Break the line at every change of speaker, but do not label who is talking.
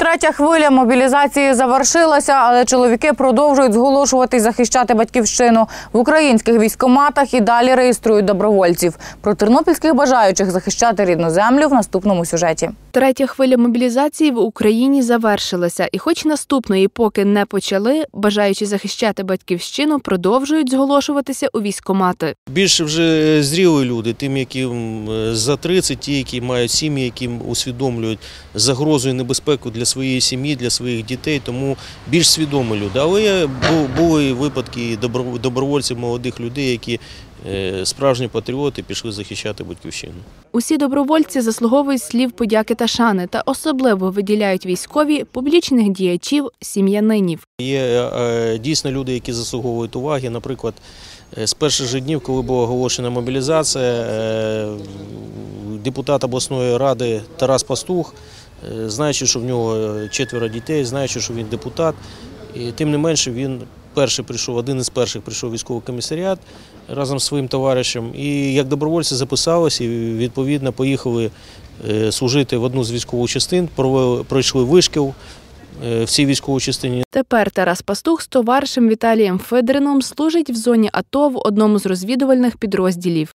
Третя хвиля мобілізації завершилася, але чоловіки продовжують зголошувати і захищати батьківщину в українських військоматах і далі реєструють добровольців. Про тернопільських бажаючих захищати рідну землю в наступному сюжеті.
Третя хвиля мобілізації в Україні завершилася, і хоч наступної поки не почали, бажаючи захищати батьківщину, продовжують зголошуватися у військомати.
Більше вже зріли люди, тим, яким за 30, ті, які мають сім'ї, які усвідомлюють загрозу і небезпеку для своєї сім'ї, для своїх дітей, тому більш свідомі люди. Але були випадки добро- добровольців, молодих людей, які е, справжні патріоти пішли захищати батьківщину.
Усі добровольці заслуговують слів подяки та шани та особливо виділяють військові публічних діячів, сім'янинів.
Є е, дійсно люди, які заслуговують уваги. Наприклад, е, з перших же днів, коли була оголошена мобілізація, е, депутат обласної ради Тарас Пастух, е, знаючи, що в нього четверо дітей, знаючи, що він депутат, і тим не менше він перший прийшов, один із перших прийшов військовий комісаріат разом з своїм товаришем. І як добровольці записалися відповідно поїхали е, служити в одну з військових частин, пройшли вишкіл е, в цій військовій частині.
Тепер Тарас Пастух з товаришем Віталієм Федорином служить в зоні АТО в одному з розвідувальних підрозділів.